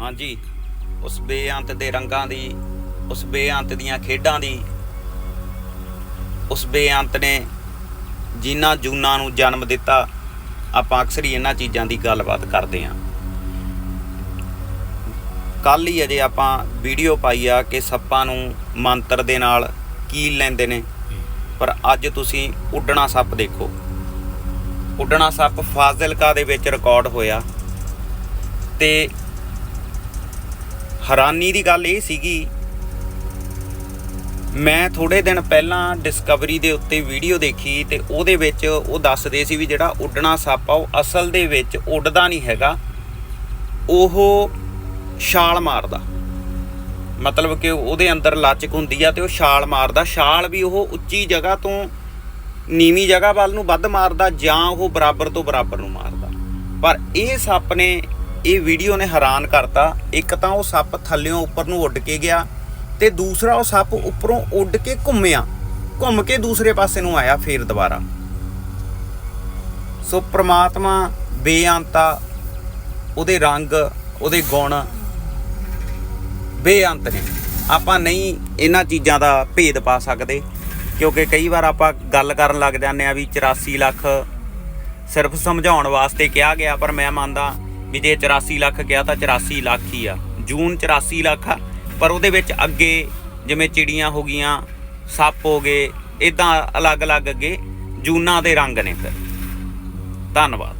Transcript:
ਹਾਂਜੀ, ਉਸ ਬੇਅੰਤ ਦੇ ਰੰਗਾਂ ਦੀ, ਉਸ ਬੇਅੰਤ ਦੀਆਂ ਖੇਡਾਂ ਦੀ, ਉਸ ਬੇਅੰਤ ਨੇ ਜਿਨ੍ਹਾਂ ਜੂਨਾਂ ਨੂੰ ਜਨਮ ਦਿੱਤਾ, ਆਪਾਂ ਅਕਸਰ ਹੀ ਇਹਨਾਂ ਚੀਜ਼ਾਂ ਦੀ ਗੱਲਬਾਤ ਕਰਦੇ ਹਾਂ। ਕੱਲ ਹੀ ਅਜੇ ਆਪਾਂ ਵੀਡੀਓ ਪਾਈ ਆ ਕਿ ਸੱਪਾਂ ਨੂੰ ਮੰਤਰ ਦੇ ਨਾਲ ਕੀਲ ਲੈਂਦੇ ਨੇ। ਪਰ ਅੱਜ ਤੁਸੀਂ ਉੱਡਣਾ ਸੱਪ ਦੇਖੋ। ਉੱਡਣਾ ਸੱਪ ਫਾਜ਼ਿਲਕਾ ਦੇ ਵਿੱਚ ਰਿਕਾਰਡ ਹੋਇਆ। ਤੇ ਹੈਰਾਨੀ ਦੀ ਗੱਲ ਇਹ ਸੀਗੀ, ਮੈਂ ਥੋੜੇ ਦਿਨ ਪਹਿਲਾਂ ਡਿਸਕਵਰੀ ਦੇ ਉੱਤੇ ਵੀਡੀਓ ਦੇਖੀ ਤੇ ਉਹਦੇ ਵਿੱਚ ਉਹ ਦੱਸਦੇ ਸੀ ਵੀ ਜਿਹੜਾ ਉੱਡਣਾ ਸੱਪ ਆ, ਉਹ ਅਸਲ ਦੇ ਵਿੱਚ ਉੱਡਦਾ ਨਹੀਂ ਹੈਗਾ, ਉਹ ਛਾਲ ਮਾਰਦਾ। ਮਤਲਬ ਕਿ ਉਹਦੇ ਅੰਦਰ ਲਚਕ ਹੁੰਦੀ ਆ ਤੇ ਉਹ ਛਾਲ ਮਾਰਦਾ। ਛਾਲ ਵੀ ਉਹ ਉੱਚੀ ਜਗ੍ਹਾ ਤੋਂ ਨੀਵੀਂ ਜਗ੍ਹਾ ਵੱਲ ਨੂੰ ਵੱਧ ਮਾਰਦਾ ਜਾਂ ਉਹ ਬਰਾਬਰ ਤੋਂ ਬਰਾਬਰ ਨੂੰ ਮਾਰਦਾ। ਪਰ ਇਹ ਸੱਪ ਨੇ ਇਹ ਵੀਡੀਓ ਨੇ ਹੈਰਾਨ ਕਰਤਾ। ਇੱਕ ਤਾਂ ਉਹ ਸੱਪ ਥੱਲਿਓਂ ਉੱਪਰ ਨੂੰ ਉੱਡ ਕੇ ਗਿਆ ਤੇ ਦੂਸਰਾ ਉਹ ਸੱਪ ਉੱਪਰੋਂ ਉੱਡ ਕੇ ਘੁੰਮਿਆ। ਘੁੰਮ ਕੇ ਦੂਸਰੇ ਪਾਸੇ ਨੂੰ ਆਇਆ ਫੇਰ ਦੁਬਾਰਾ। ਸੋ ਪ੍ਰਮਾਤਮਾ ਬੇਅੰਤਾ, ਉਹਦੇ ਰੰਗ, ਉਹਦੇ ਗੁਣ ਬੇਅੰਤ ਨੇ। ਆਪਾਂ ਨਹੀਂ ਇਹਨਾਂ ਚੀਜ਼ਾਂ ਦਾ ਭੇਦ ਪਾ ਸਕਦੇ, ਕਿਉਂਕਿ ਕਈ ਵਾਰ ਆਪਾਂ ਗੱਲ ਕਰਨ ਲੱਗ ਜਾਂਦੇ ਆ ਵੀ 84 ਲੱਖ ਸਿਰਫ ਸਮਝਾਉਣ ਵਾਸਤੇ ਕਿਹਾ ਗਿਆ, ਪਰ ਮੈਂ ਮੰਨਦਾ ਵੀ ਜੇ 84 ਲੱਖ ਕਿਹਾ ਤਾਂ 84 ਲੱਖ ਹੀ ਆ। ਜੂਨ 84 ਲੱਖ ਆ। ਪਰ ਉਹਦੇ ਵਿੱਚ ਅੱਗੇ ਜਿਵੇਂ ਚਿੜੀਆਂ ਹੋ ਗਈਆਂ, ਸੱਪ ਹੋ ਗਏ ਇਦਾਂ ਅਲੱਗ-ਅਲੱਗ ਅੱਗੇ ਜੂਨਾਂ ਦੇ ਰੰਗ ਨੇ ਫਿਰ। ਧੰਨਵਾਦ।